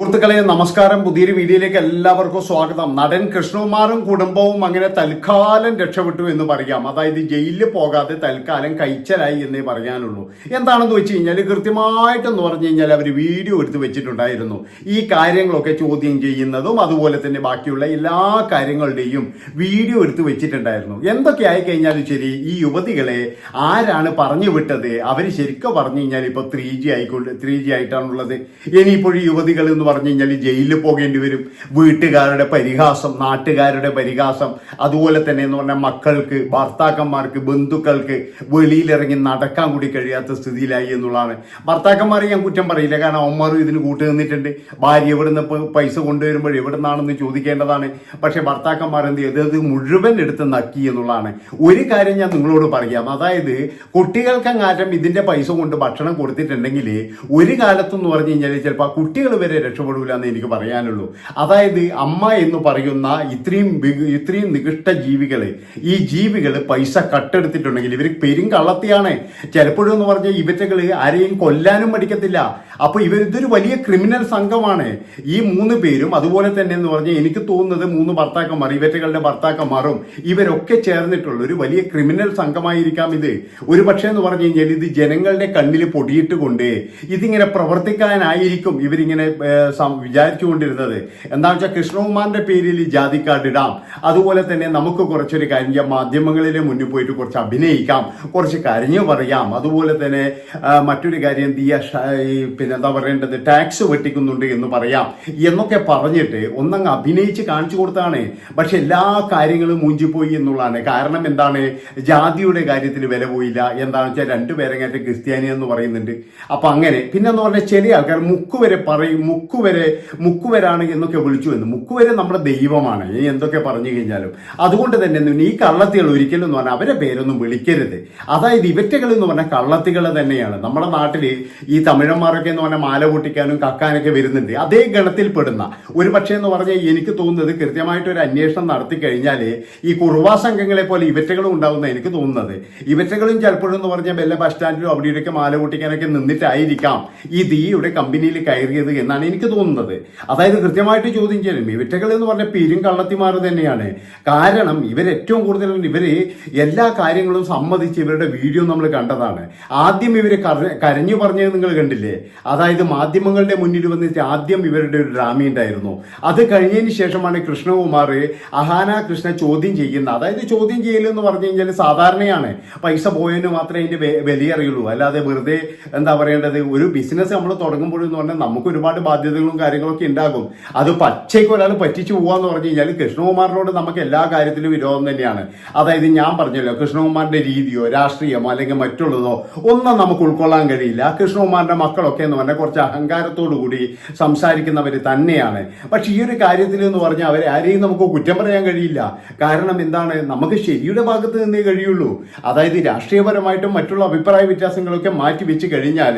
സുഹൃത്തുക്കളെ നമസ്കാരം. പുതിയൊരു വീഡിയോയിലേക്ക് എല്ലാവർക്കും സ്വാഗതം. നടൻ കൃഷ്ണകുമാറും കുടുംബവും അങ്ങനെ തൽക്കാലം രക്ഷപ്പെട്ടു എന്ന് പറയാം. അതായത് ജയിലിൽ പോകാതെ തൽക്കാലം കഴിച്ചലായി എന്നേ പറയാനുള്ളൂ. എന്താണെന്ന് വെച്ച് കഴിഞ്ഞാൽ കൃത്യമായിട്ടെന്ന് പറഞ്ഞു കഴിഞ്ഞാൽ അവർ വീഡിയോ എടുത്ത് വെച്ചിട്ടുണ്ടായിരുന്നു. ഈ കാര്യങ്ങളൊക്കെ ചോദ്യം ചെയ്യുന്നതും അതുപോലെ തന്നെ ബാക്കിയുള്ള എല്ലാ കാര്യങ്ങളുടെയും വീഡിയോ എടുത്ത് വെച്ചിട്ടുണ്ടായിരുന്നു. എന്തൊക്കെ ആയി കഴിഞ്ഞാലും ശരി ഈ യുവതികളെ ആരാണ് പറഞ്ഞു വിട്ടത്? അവർ ശരിക്കും പറഞ്ഞു കഴിഞ്ഞാൽ ഇപ്പൊ ത്രീ ജി ആയിക്കൊണ്ട് ത്രീ ജി ആയിട്ടാണുള്ളത്. ഇനിയിപ്പോൾ ഈ യുവതികൾ എന്ന് പറഞ്ഞു കഴിഞ്ഞാൽ ജയിലിൽ പോകേണ്ടി വരും. വീട്ടുകാരുടെ പരിഹാസം നാട്ടുകാരുടെ പരിഹാസം. അതുപോലെ തന്നെ എന്ന് പറഞ്ഞാൽ മക്കൾക്ക് ഭർത്താക്കന്മാർക്ക് ബന്ധുക്കൾക്ക് വെളിയിലിറങ്ങി നടക്കാൻ കൂടി കഴിയാത്ത സ്ഥിതിയിലായി എന്നുള്ളതാണ്. ഭർത്താക്കന്മാരെ ഞാൻ കുറ്റം പറയില്ല. കാരണം അവന്മാരും ഇതിന് കൂട്ടു നിന്നിട്ടുണ്ട്. ഭാര്യ എവിടുന്ന് ഇപ്പൊ പൈസ കൊണ്ടുവരുമ്പോൾ എവിടെ നിന്നാണെന്ന് ചോദിക്കേണ്ടതാണ്. പക്ഷെ ഭർത്താക്കന്മാർ എന്ത് ചെയ്തു അത് മുഴുവൻ എടുത്ത് നക്കി എന്നുള്ളതാണ്. ഒരു കാര്യം ഞാൻ നിങ്ങളോട് പറയാം. അതായത് കുട്ടികൾക്കങ്ങാറ്റം ഇതിന്റെ പൈസ കൊണ്ട് ഭക്ഷണം കൊടുത്തിട്ടുണ്ടെങ്കിൽ ഒരു കാലത്തെന്ന് പറഞ്ഞു കഴിഞ്ഞാൽ ചിലപ്പോൾ കുട്ടികൾ വരെ രക്ഷപ്പെടൂല എന്ന് എനിക്ക് പറയാനുള്ളൂ. അതായത് അമ്മ എന്ന് പറയുന്ന ഇത്രയും ഇത്രയും നികൃഷ്ട ജീവികൾ ഈ ജീവികൾ പൈസ കട്ടെടുത്തിട്ടുണ്ടെങ്കിൽ ഇവർ പെരും കള്ളത്തിയാണ്. ചിലപ്പോഴും എന്ന് പറഞ്ഞാൽ ഇവറ്റകൾ ആരെയും കൊല്ലാനും പഠിക്കത്തില്ല അപ്പൊ ഇവർ ഇതൊരു വലിയ ക്രിമിനൽ സംഘമാണ്. ഈ മൂന്ന് പേരും അതുപോലെ തന്നെ എന്ന് പറഞ്ഞാൽ എനിക്ക് തോന്നുന്നത് മൂന്ന് ഭർത്താക്കന്മാർ ഇവറ്റകളുടെ ഭർത്താക്കന്മാരും ഇവരൊക്കെ ചേർന്നിട്ടുള്ള ഒരു വലിയ ക്രിമിനൽ സംഘമായിരിക്കാം ഇത്. ഒരു പക്ഷേ എന്ന് പറഞ്ഞു കഴിഞ്ഞാൽ ഇത് ജനങ്ങളുടെ കണ്ണിൽ പൊടിയിട്ട് കൊണ്ട് ഇതിങ്ങനെ പ്രവർത്തിക്കാനായിരിക്കും ഇവരിങ്ങനെ വിചാരിച്ചുകൊണ്ടിരുന്നത്. എന്താണെന്ന് വെച്ചാൽ കൃഷ്ണകുമാറിന്റെ പേരിൽ ജാതി കാർഡ് ഇടാം. അതുപോലെ തന്നെ നമുക്ക് കുറച്ചൊരു കാര്യം മാധ്യമങ്ങളിലെ മുന്നിൽ പോയിട്ട് കുറച്ച് അഭിനയിക്കാം. കുറച്ച് കരിഞ്ഞു പറയാം. അതുപോലെ തന്നെ മറ്റൊരു കാര്യം ദിയ പിന്നെ എന്താ പറയേണ്ടത്? ടാക്സ് വെട്ടിക്കുന്നുണ്ട് എന്ന് പറയാം. എന്നൊക്കെ പറഞ്ഞിട്ട് ഒന്നങ്ങ് അഭിനയിച്ച് കാണിച്ചു കൊടുത്താണ്. പക്ഷെ എല്ലാ കാര്യങ്ങളും മൂഞ്ചിപ്പോയി എന്നുള്ളതാണ്. കാരണം എന്താണ്? ജാതിയുടെ കാര്യത്തിൽ വില പോയില്ല. എന്താണെന്ന് വെച്ചാൽ രണ്ടുപേരെങ്ങാറ്റ് ക്രിസ്ത്യാനി എന്ന് പറയുന്നുണ്ട്. അപ്പൊ അങ്ങനെ പിന്നെ എന്ന് പറഞ്ഞാൽ ചില ആൾക്കാർ മുക്കുവരെ പറയും മുക്കുവരെ മുക്കുവരാണ് എന്നൊക്കെ വിളിച്ചു എന്ന്. മുക്കുവരെ നമ്മുടെ ദൈവമാണ്. ഇനി എന്തൊക്കെ പറഞ്ഞു കഴിഞ്ഞാലും. അതുകൊണ്ട് തന്നെ ഈ കള്ളത്തികൾ ഒരിക്കലും എന്ന് പറഞ്ഞാൽ അവരെ പേരൊന്നും വിളിക്കരുത്. അതായത് ഇവറ്റകൾ എന്ന് പറഞ്ഞാൽ കള്ളത്തികൾ തന്നെയാണ്. നമ്മുടെ നാട്ടിൽ ഈ തമിഴന്മാരൊക്കെ എന്ന് പറഞ്ഞാൽ മാല പൊട്ടിക്കാനും കക്കാനൊക്കെ വരുന്നുണ്ട്. അതേ ഗണത്തിൽ പെടുന്ന ഒരു പക്ഷേ എന്ന് പറഞ്ഞാൽ എനിക്ക് തോന്നുന്നത് കൃത്യമായിട്ട് ഒരു അന്വേഷണം നടത്തി കഴിഞ്ഞാൽ ഈ കുറുവാ സംഘങ്ങളെ പോലെ ഇവറ്റകളും ഉണ്ടാവുന്ന എനിക്ക് തോന്നുന്നത്. ഇവറ്റകളും ചിലപ്പോഴും എന്ന് പറഞ്ഞാൽ വല്ല ബസ് സ്റ്റാൻഡിലും അവിടെ ഇവിടെയൊക്കെ മാല പൊട്ടിക്കാനൊക്കെ നിന്നിട്ടായിരിക്കാം ഈ ദീയുടെ കമ്പനിയിൽ കയറിയത് എന്നാണ് എനിക്ക് തോന്നുന്നത്. അതായത് കൃത്യമായിട്ട് ചോദ്യം ചെയ്യണം ഇവറ്റകൾ എന്ന് പറഞ്ഞ പേരും കള്ളത്തിമാർ തന്നെയാണ്. കാരണം ഇവർ ഏറ്റവും കൂടുതൽ ഇവർ എല്ലാ കാര്യങ്ങളും സമ്മതിച്ച് ഇവരുടെ വീഡിയോ നമ്മൾ കണ്ടതാണ്. ആദ്യം ഇവർ കരഞ്ഞു പറഞ്ഞത് നിങ്ങൾ കണ്ടില്ലേ? അതായത് മാധ്യമങ്ങളുടെ മുന്നിൽ വന്നിട്ട് ആദ്യം ഇവരുടെ ഒരു ഡ്രാമ ഉണ്ടായിരുന്നു. അത് കഴിഞ്ഞതിന് ശേഷമാണ് കൃഷ്ണകുമാർ അഹാന കൃഷ്ണ ചോദ്യം ചെയ്യുന്നത്. അതായത് ചോദ്യം ചെയ്യൽ എന്ന് പറഞ്ഞു കഴിഞ്ഞാൽ സാധാരണയാണ്. പൈസ പോയതിന് മാത്രമേ അതിന്റെ വിലയറിയുള്ളൂ. വില അല്ലാതെ വെറുതെ എന്താ പറയേണ്ടത്? ഒരു ബിസിനസ് നമ്മൾ തുടങ്ങുമ്പോഴെന്ന് പറഞ്ഞാൽ നമുക്ക് ഒരുപാട് ബാധ്യതകളും കാര്യങ്ങളൊക്കെ ഉണ്ടാകും. അത് പച്ചയ്ക്ക് ഒരാൾ പറ്റിച്ചു പോവാന്ന് പറഞ്ഞു കഴിഞ്ഞാൽ കൃഷ്ണകുമാറിനോട് നമുക്ക് എല്ലാ കാര്യത്തിലും വിരോധം തന്നെയാണ്. അതായത് ഞാൻ പറഞ്ഞല്ലോ കൃഷ്ണകുമാറിന്റെ രീതിയോ രാഷ്ട്രീയമോ അല്ലെങ്കിൽ മറ്റുള്ളതോ ഒന്നും നമുക്ക് ഉൾക്കൊള്ളാൻ കഴിയില്ല. കൃഷ്ണകുമാറിന്റെ മക്കളൊക്കെ എന്ന് പറഞ്ഞാൽ കുറച്ച് അഹങ്കാരത്തോടു കൂടി സംസാരിക്കുന്നവർ തന്നെയാണ്. പക്ഷെ ഈ ഒരു കാര്യത്തിൽ എന്ന് പറഞ്ഞാൽ അവരെ ആരെയും നമുക്ക് കുറ്റം പറയാൻ കഴിയില്ല. കാരണം എന്താണ്? നമുക്ക് ശരിയുടെ ഭാഗത്ത് നിന്നേ കഴിയുള്ളൂ. അതായത് രാഷ്ട്രീയപരമായിട്ടും മറ്റുള്ള അഭിപ്രായ വ്യത്യാസങ്ങളൊക്കെ മാറ്റി വെച്ച് കഴിഞ്ഞാൽ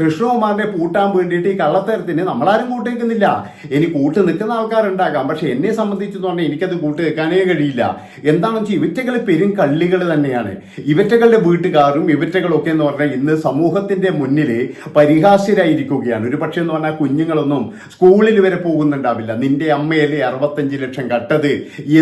കൃഷ്ണകുമാറിനെ പൂട്ടാൻ വേണ്ടിയിട്ട് ഈ കള്ളത്തരത്തിന് നമ്മളാരും കൂട്ടേക്കുന്നില്ല. ഇനി കൂട്ട് നിൽക്കുന്ന ആൾക്കാരുണ്ടാകാം. പക്ഷെ എന്നെ സംബന്ധിച്ചെന്ന് പറഞ്ഞാൽ എനിക്കത് കൂട്ട് നിൽക്കാനേ കഴിയില്ല. എന്താണെന്ന് വെച്ചാൽ ഇവറ്റകൾ പെരും കള്ളികൾ തന്നെയാണ്. ഇവറ്റകളുടെ വീട്ടുകാരും ഇവറ്റകളൊക്കെ എന്ന് പറഞ്ഞാൽ ഇന്ന് സമൂഹത്തിന്റെ മുന്നിൽ പരിഹാസ്യരായിരിക്കുകയാണ്. ഒരു പക്ഷേ എന്ന് പറഞ്ഞാൽ കുഞ്ഞുങ്ങളൊന്നും സ്കൂളിൽ വരെ പോകുന്നുണ്ടാവില്ല. നിന്റെ അമ്മയല്ലേ അറുപത്തഞ്ച് ലക്ഷം കട്ടത്?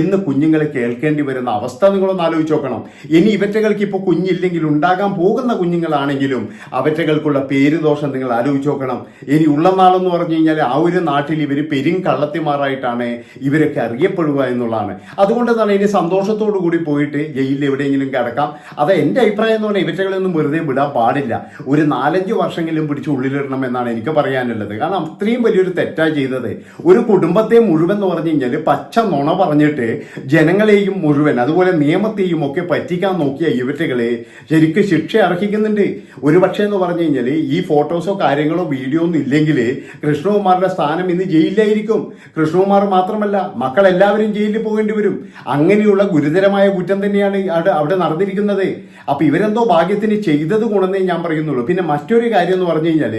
എന്ന് കുഞ്ഞുങ്ങൾ കേൾക്കേണ്ടി വരുന്ന അവസ്ഥ നിങ്ങളൊന്ന് ആലോചിച്ച് നോക്കണം. ഇനി ഇവറ്റകൾക്ക് ഇപ്പോൾ കുഞ്ഞില്ലെങ്കിൽ ഉണ്ടാകാൻ പോകുന്ന കുഞ്ഞുങ്ങളാണെങ്കിലും അവറ്റകൾക്കുള്ള പേര് ദോഷം നിങ്ങൾ ആലോചിച്ച് നോക്കണം. ഇനി ഉള്ള നാളെന്ന് പറഞ്ഞു കഴിഞ്ഞാൽ ആ ഒരു നാട്ടിൽ ഇവർ പെരും കള്ളത്തിമാറായിട്ടാണ് ഇവരൊക്കെ അറിയപ്പെടുക എന്നുള്ളതാണ്. അതുകൊണ്ട് തന്നെ ഇനി സന്തോഷത്തോടു കൂടി പോയിട്ട് ജയിലിൽ എവിടെയെങ്കിലും കിടക്കാം. അത് എന്റെ അഭിപ്രായം എന്ന് പറഞ്ഞാൽ ഇവറ്റകളൊന്നും വെറുതെ വിടാൻ പാടില്ല. ഒരു നാലഞ്ച് വർഷമെങ്കിലും പിടിച്ച് ഉള്ളിലിടണം എന്നാണ് എനിക്ക് പറയാനുള്ളത്. കാരണം അത്രയും വലിയൊരു തെറ്റാ ചെയ്തത്. ഒരു കുടുംബത്തെ മുഴുവൻ എന്ന് പറഞ്ഞു കഴിഞ്ഞാൽ പച്ച നുണ പറഞ്ഞിട്ട് ജനങ്ങളെയും മുഴുവൻ അതുപോലെ നിയമത്തെയും ഒക്കെ പറ്റിക്കാൻ നോക്കിയ ഇവറ്റകളെ ശരിക്കും ശിക്ഷ അർഹിക്കുന്നുണ്ട്. ഒരു പക്ഷേ എന്ന് പറഞ്ഞു കഴിഞ്ഞാൽ ഈ ഫോട്ടോസോ കാര്യങ്ങളോ വീഡിയോ ഒന്നും ഇല്ലെങ്കിൽ കൃഷ്ണകുമാറിന്റെ സ്ഥാനം ഇന്ന് ജയിലിലായിരിക്കും. കൃഷ്ണകുമാർ മാത്രമല്ല മക്കളെല്ലാവരും ജയിലിൽ പോകേണ്ടി വരും. അങ്ങനെയുള്ള ഗുരുതരമായ കുറ്റം തന്നെയാണ് അവിടെ നടന്നിരിക്കുന്നത്. അപ്പൊ ഇവരെന്തോ ഭാഗ്യത്തിന് ചെയ്തത് ഗുണമെന്നേ ഞാൻ പറയുന്നുള്ളൂ. പിന്നെ മറ്റൊരു കാര്യം എന്ന് പറഞ്ഞു കഴിഞ്ഞാൽ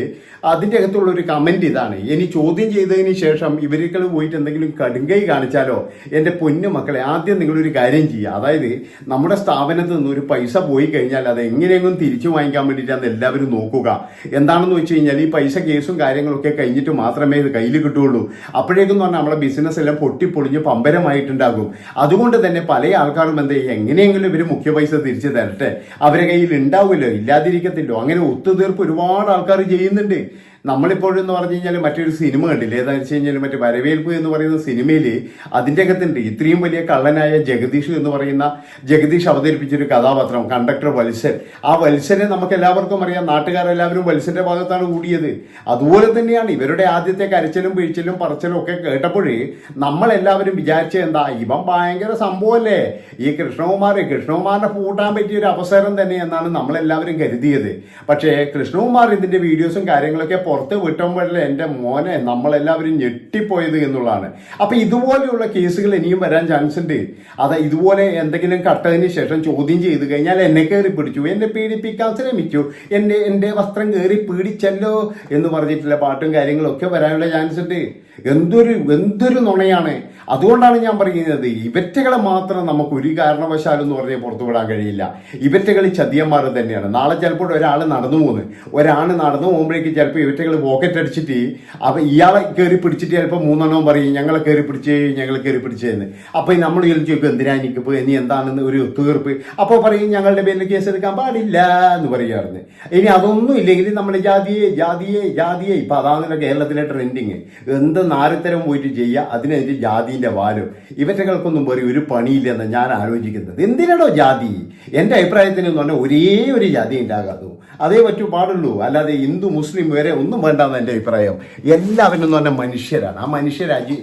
അതിന്റെ അകത്തുള്ള ഒരു കമന്റ് ഇതാണ്. ഇനി ചോദ്യം ചെയ്തതിന് ശേഷം ഇവർക്ക് പോയിട്ട് എന്തെങ്കിലും കടുങ്കൈ കാണിച്ചാലോ? എന്റെ പൊന്നു മക്കളെ ആദ്യം നിങ്ങളൊരു കാര്യം ചെയ്യുക. അതായത് നമ്മുടെ സ്ഥാപനത്തിൽ നിന്ന് ഒരു പൈസ പോയി കഴിഞ്ഞാൽ അത് എങ്ങനെയെങ്കിലും തിരിച്ചു വാങ്ങിക്കാൻ വേണ്ടിയിട്ടാണ് എല്ലാവരും നോക്കുക. എന്താണെന്ന് വെച്ച് കഴിഞ്ഞാൽ ഈ പൈസ കേസും കാര്യങ്ങളൊക്കെ കഴിഞ്ഞിട്ട് മാത്രമേ ഇത് കയ്യിൽ കിട്ടുകയുള്ളൂ. അപ്പോഴേക്കും പറഞ്ഞാൽ നമ്മളെ ബിസിനസ് എല്ലാം പൊട്ടിപ്പൊളിഞ്ഞ് പമ്പരമായിട്ടുണ്ടാകും. അതുകൊണ്ട് തന്നെ പല ആൾക്കാരും എന്താ ചെയ്യും? എങ്ങനെയെങ്കിലും ഇവർ മുഖ്യ പൈസ തിരിച്ചു തരട്ടെ. അവരെ കയ്യിൽ ഉണ്ടാവില്ലോ ഇല്ലാതിരിക്കത്തില്ലോ. അങ്ങനെ ഒത്തുതീർപ്പ് ഒരുപാട് ആൾക്കാർ ചെയ്യുന്നുണ്ട്. നമ്മളിപ്പോഴെന്ന് പറഞ്ഞു കഴിഞ്ഞാൽ മറ്റൊരു സിനിമ കണ്ടില്ലേ? ഏതാണെന്ന് വെച്ച് കഴിഞ്ഞാൽ മറ്റേ വരവേൽപ്പ് എന്ന് പറയുന്ന സിനിമയിൽ അതിന്റെ അകത്തുണ്ട് ഇത്രയും വലിയ കള്ളനായ ജഗദീഷ് എന്ന് പറയുന്ന ജഗദീഷ് അവതരിപ്പിച്ചൊരു കഥാപാത്രം കണ്ടക്ടർ വത്സൻ. ആ വത്സനെ നമുക്ക് എല്ലാവർക്കും അറിയാം. നാട്ടുകാരെല്ലാവരും വത്സന്റെ ഭാഗത്താണ് കൂടിയത്. അതുപോലെ തന്നെയാണ് ഇവരുടെ ആദ്യത്തെ കരച്ചിലും പിഴിച്ചിലും പറച്ചിലും ഒക്കെ കേട്ടപ്പോഴേ നമ്മളെല്ലാവരും വിചാരിച്ച എന്താ? ഇവൻ ഭയങ്കര സംഭവമല്ലേ ഈ കൃഷ്ണകുമാർ കൃഷ്ണകുമാറിനെ പൂട്ടാൻ പറ്റിയ ഒരു അവസരം തന്നെ എന്നാണ് നമ്മളെല്ലാവരും കരുതിയത്. പക്ഷേ കൃഷ്ണകുമാർ ഇതിന്റെ വീഡിയോസും കാര്യങ്ങളൊക്കെ പുറത്ത് വിട്ടുമ്പോഴല്ലേ എന്റെ മോനെ നമ്മളെല്ലാവരും ഞെട്ടിപ്പോയത് എന്നുള്ളതാണ്. അപ്പൊ ഇതുപോലെയുള്ള കേസുകൾ ഇനിയും വരാൻ ചാൻസ് ഉണ്ട്. അത് ഇതുപോലെ എന്തെങ്കിലും കട്ടതിന് ശേഷം ചോദ്യം ചെയ്ത് കഴിഞ്ഞാൽ എന്നെ കയറി പിടിച്ചു. എന്നെ പീഡിപ്പിക്കാൻ ശ്രമിച്ചു. എന്റെ എന്റെ വസ്ത്രം കയറി പീഡിച്ചല്ലോ എന്ന് പറഞ്ഞിട്ടുള്ള പാട്ടും കാര്യങ്ങളും ഒക്കെ വരാനുള്ള ചാൻസ് ഉണ്ട്. എന്തൊരു എന്തൊരു നുണയാണ്. അതുകൊണ്ടാണ് ഞാൻ പറയുന്നത് ഇവറ്റകളെ മാത്രം നമുക്ക് ഒരു കാരണവശാലും എന്ന് പറഞ്ഞാൽ പുറത്തു വിടാൻ കഴിയില്ല. ഇവറ്റകൾ ചതിയന്മാർ തന്നെയാണ്. നാളെ ചിലപ്പോൾ ഒരാൾ നടന്നു പോകുന്നു. ഒരാൾ നടന്നു പോകുമ്പോഴേക്ക് ചിലപ്പോൾ ഇവറ്റകൾ പോക്കറ്റ് അടിച്ചിട്ട് അപ്പം ഇയാളെ കയറി പിടിച്ചിട്ട് ചിലപ്പോൾ മൂന്നെണ്ണവും പറയും ഞങ്ങളെ കയറി പിടിച്ച് ഞങ്ങളെ കയറി പിടിച്ചേന്ന് അപ്പോൾ നമ്മൾ ചോദിച്ചു ചോദിക്കും എന്തിനാ എനിക്കിപ്പോൾ ഇനി എന്താണെന്ന് ഒരു തീർപ്പ് അപ്പോൾ പറയും ഞങ്ങളുടെ പേരിൽ കേസ് എടുക്കാൻ പാടില്ല എന്ന് പറയാറുണ്ട്. ഇനി അതൊന്നും ഇല്ലെങ്കിൽ നമ്മുടെ ജാതിയെ ജാതിയെ ജാതിയെ ഇപ്പം അതാണല്ലോ കേരളത്തിലെ ട്രെൻഡിങ് എന്ത് നാരത്തരം പോയിട്ട് ചെയ്യുക അതിനെതിരെ ജാതിന്റെ വാലും. ഇവറ്റകൾക്കൊന്നും പറയും ഒരു പണിയില്ലെന്ന് ഞാൻ ആലോചിക്കുന്നത്. എന്തിനാണോ ജാതി? എന്റെ അഭിപ്രായത്തിന് എന്ന് പറഞ്ഞാൽ ഒരേ ഒരു ജാതി ഉണ്ടാകാത്തൂ അതേ പറ്റൂ പാടുള്ളൂ. അല്ലാതെ ഹിന്ദു മുസ്ലിം വരെ ഒന്നും വേണ്ടെന്ന് എന്റെ അഭിപ്രായം. എല്ലാവരും എന്ന് പറഞ്ഞാൽ മനുഷ്യരാണ്. ആ മനുഷ്യരാജി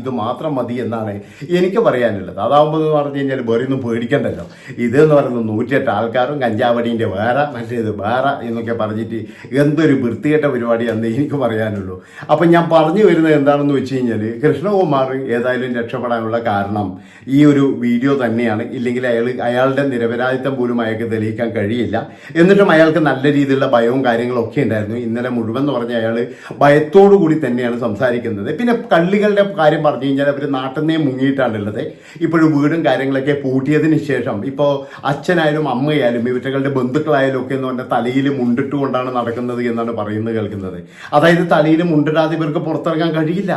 ഇത് മാത്രം മതി എന്നാണ് എനിക്ക് പറയാനുള്ളത്. അതാവുമ്പോൾ എന്ന് പറഞ്ഞു കഴിഞ്ഞാൽ വേറെ ഒന്നും പേടിക്കണ്ടല്ലോ. ഇതെന്ന് പറയുന്നത് നൂറ്റിയെട്ട് ആൾക്കാരും കഞ്ചാവടീന്റെ വേറെ മറ്റേത് വേറെ എന്നൊക്കെ പറഞ്ഞിട്ട് എന്തൊരു വൃത്തികെട്ട പരിപാടിയാണെന്ന് എനിക്ക് പറയാനുള്ളൂ. അപ്പം ഞാൻ പറഞ്ഞു വരുന്നത് എന്താണെന്ന് വെച്ച് കഴിഞ്ഞാൽ കൃഷ്ണകുമാർ ഏതായാലും രക്ഷപ്പെടാനുള്ള കാരണം ഈ ഒരു വീഡിയോ തന്നെയാണ്. ഇല്ലെങ്കിൽ അയാൾ അയാളുടെ നിരപരാധിത്വം പോലും അയാൾക്ക് തെളിയിക്കാൻ കഴിയില്ല. എന്നിട്ടും അയാൾക്ക് നല്ല രീതിയിലുള്ള ഭയവും കാര്യങ്ങളൊക്കെ ഉണ്ടായിരുന്നു. ഇന്നലെ മുഴുവൻ എന്ന് പറഞ്ഞ അയാൾ ഭയത്തോടു കൂടി തന്നെയാണ് സംസാരിക്കുന്നത്. പിന്നെ കള്ളികളുടെ കാര്യം പറഞ്ഞു കഴിഞ്ഞാൽ അവർ നാട്ടിൽ മുങ്ങിയിട്ടാണ് മുങ്ങിയിട്ടാണുള്ളത് ഇപ്പോഴും വീടും കാര്യങ്ങളൊക്കെ പൂട്ടിയതിന് ശേഷം ഇപ്പോൾ അച്ഛനായാലും അമ്മയായാലും ഇവറ്റകളുടെ ബന്ധുക്കളായാലും ഒക്കെ എന്ന് പറഞ്ഞാൽ തലയിൽ മുണ്ടിട്ടുകൊണ്ടാണ് നടക്കുന്നത് എന്നാണ് പറയുന്നത് കേൾക്കുന്നത്. അതായത് തലയിൽ മുണ്ടിടാതെ ഇവർക്ക് പുറത്തിറങ്ങാൻ കഴിയില്ല.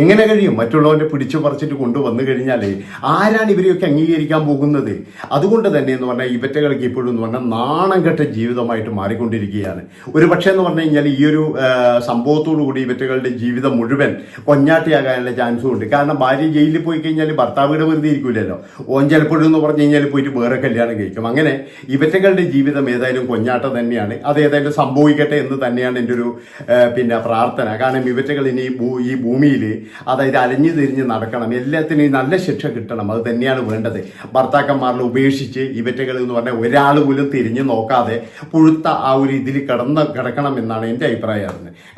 എങ്ങനെ കഴിയും? മറ്റുള്ളവരെ പിടിച്ചു പറിച്ചിട്ട് കൊണ്ടുവന്നു കഴിഞ്ഞാൽ ആരാണ് ഇവരെയൊക്കെ അംഗീകരിക്കാൻ പോകുന്നത്? അതുകൊണ്ട് തന്നെ എന്ന് പറഞ്ഞാൽ ഇവറ്റകൾക്ക് ഇപ്പോഴും എന്ന് പറഞ്ഞാൽ നാണം കെട്ട ജീവിതമായിട്ട് മാറിക്കൊണ്ടിരിക്കുകയാണ്. ഒരു പക്ഷേ എന്ന് പറഞ്ഞു കഴിഞ്ഞാൽ ഈ ഒരു ആ, സംഭവത്തോടു കൂടി ഇവറ്റകളുടെ ജീവിതം മുഴുവൻ കൊഞ്ഞാട്ടിയാകാനുള്ള ചാൻസും ഉണ്ട് കാരണം ഭാര്യ ജയിലിൽ പോയി കഴിഞ്ഞാൽ ഭർത്താവിടെ വെറുതെ ഇരിക്കില്ലല്ലോ ഓൻ ചിലപ്പോഴും എന്ന് പറഞ്ഞു കഴിഞ്ഞാൽ പോയിട്ട് വേറെ കല്യാണം കഴിക്കും. അങ്ങനെ ഇവറ്റകളുടെ ജീവിതം ഏതായാലും കൊഞ്ഞാട്ടം തന്നെയാണ്. അത് ഏതായാലും സംഭവിക്കട്ടെ എന്ന് തന്നെയാണ് എന്റെ ഒരു പിന്നെ പ്രാർത്ഥന. കാരണം ഇവറ്റകൾ ഇനി ഈ ഭൂമിയിൽ അതായത് അലഞ്ഞു തിരിഞ്ഞ് നടക്കണം. എല്ലാത്തിനും നല്ല ശിക്ഷ കിട്ടണം. അത് തന്നെയാണ് വേണ്ടത്. ഭർത്താക്കന്മാരിൽ ഉപേക്ഷിച്ച് ഇവറ്റകൾ എന്ന് പറഞ്ഞാൽ ഒരാൾ പോലും തിരിഞ്ഞു നോക്കാതെ പുഴുത്ത ആ ഒരു ഇതിൽ കിടന്ന് കിടക്കണം എന്നാണ് എന്റെ അഭിപ്രായം.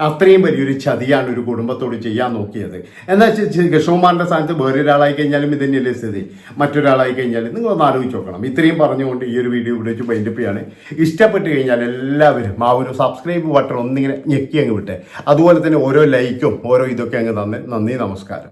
അത്രയും വലിയൊരു ചതിയാണ് ഒരു കുടുംബത്തോട് ചെയ്യാൻ നോക്കിയത്. എന്നാൽ കൃഷ്ണകുമാറിന്റെ സ്ഥാനത്ത് വേറെ ഒരാളായി കഴിഞ്ഞാലും ഇത് തന്നെയല്ലേ സ്ഥിതി. മറ്റൊരാളായി കഴിഞ്ഞാൽ നിങ്ങളൊന്ന് ആലോചിച്ച് നോക്കണം. ഇത്രയും പറഞ്ഞുകൊണ്ട് ഈ ഒരു വീഡിയോ ഇവിടെ വെച്ച് ചെയ്യാണ് ഇഷ്ടപ്പെട്ട് കഴിഞ്ഞാൽ എല്ലാവരും ആ ഒരു സബ്സ്ക്രൈബ് ബട്ടൺ ഒന്നിങ്ങനെ ഞെക്കി അങ്ങ് വിട്ടെ. അതുപോലെ തന്നെ ഓരോ ലൈക്കും ഓരോ ഇതൊക്കെ അങ്ങ് തന്നെ. നന്ദി നമസ്കാരം.